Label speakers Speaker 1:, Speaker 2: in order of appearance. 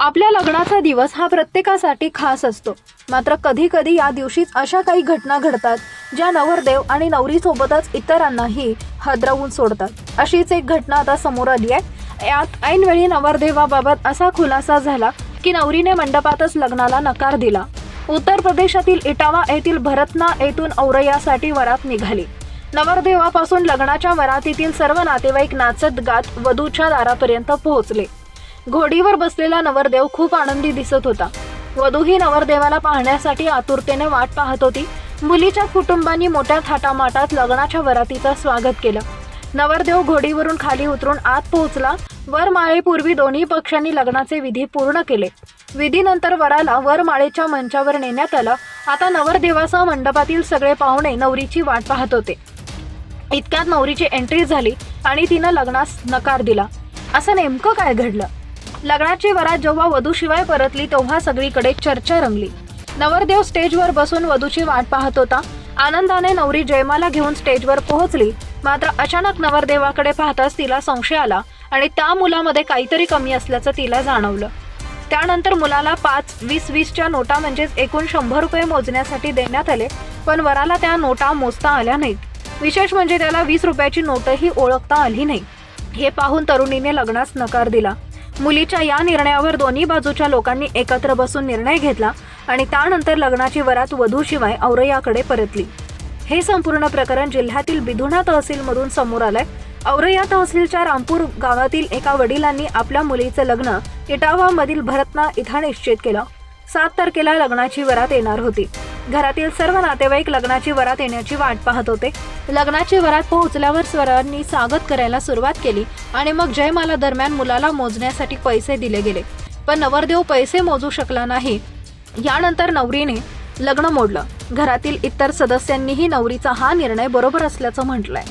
Speaker 1: आपल्या लग्नाचा दिवस हा प्रत्येकासाठी खास असतो. मात्र कधी कधी या दिवशीच अशा काही घटना घडतात ज्या नवरदेव आणि नवरीसोबतच इतरांनाही हदरवून सोडतात. अशीच एक घटना आता समोर आली आहे. यात ऐनवेळी नवरदेवाबाबत असा खुलासा झाला की नवरीने मंडपातच लग्नाला नकार दिला. उत्तर प्रदेशातील इटावा येथील भरतना येथून औरयासाठी वरात निघाली. नवरदेवापासून लग्नाच्या वरातीतील सर्व नातेवाईक नाचत गात वधूच्या दारापर्यंत पोहोचले. घोडीवर बसलेला नवरदेव खूप आनंदी दिसत होता. वधू ही नवरदेवाला पाहण्यासाठी आतुरतेने वाट पाहत होती. मुलीच्या कुटुंबांनी मोठ्या थाटामाटात लग्नाच्या वरातीचं स्वागत केलं. नवरदेव घोडीवरून खाली उतरून आत पोहोचला. वरमाळेपूर्वी दोन्ही पक्षांनी लग्नाचे विधी पूर्ण केले. विधीनंतर वराला वरमाळेच्या मंचावर नेण्यात आलं. आता नवरदेवासह मंडपातील सगळे पाहुणे नवरीची वाट पाहत होते. इतक्यात नवरीची एंट्री झाली आणि तिनं लग्नास नकार दिला. असं नेमकं काय घडलं? लग्नाची वरात जेव्हा वधूशिवाय परतली तेव्हा सगळीकडे चर्चा रंगली. नवरदेव स्टेजवर बसून वधूची वाट पाहत होता. आनंदाने नवरी जयमाला घेऊन स्टेजवर पोहोचली. मात्र अचानक नवरदेवाकडे पाहताच तिला संशय आला आणि त्या मुलामध्ये काहीतरी कमी असल्याचं तिला जाणवलं. त्यानंतर मुलाला पाच वीस वीसच्या नोटा म्हणजेच एकूण शंभर रुपये मोजण्यासाठी देण्यात आले पण वराला त्या नोटा मोजता आल्या नाहीत. विशेष म्हणजे त्याला वीस रुपयाची नोटही ओळखता आली नाही. हे पाहून तरुणीने लग्नास नकार दिला. मुलीच्या या निर्णयावर दोन्ही बाजूच्या लोकांनी एकत्र बसून निर्णय घेतला आणि त्यानंतर लग्नाची वरात वधूशिवाय औरयाकडे परतली. हे संपूर्ण प्रकरण जिल्ह्यातील बिधुणा तहसीलमधून समोर आलंय. औरया तहसीलच्या रामपूर गावातील एका वडिलांनी आपल्या मुलीचं लग्न इटावा मधील भरतना इथं निश्चित केलं. सात तारखेला लग्नाची वरात येणार होती. घरातील सर्व नातेवाईक लग्नाची वरात येण्याची वाट पाहत होते. लग्नाची वरात पोहोचल्यावर स्वरांनी स्वागत करायला सुरुवात केली आणि मग जयमाला दरम्यान मुलाला मोजण्यासाठी पैसे दिले गेले. पण नवरदेव पैसे मोजू शकला नाही. यानंतर नवरीने लग्न मोडलं. घरातील इतर सदस्यांनीही नवरीचा हा निर्णय बरोबर असल्याचं म्हटलंय.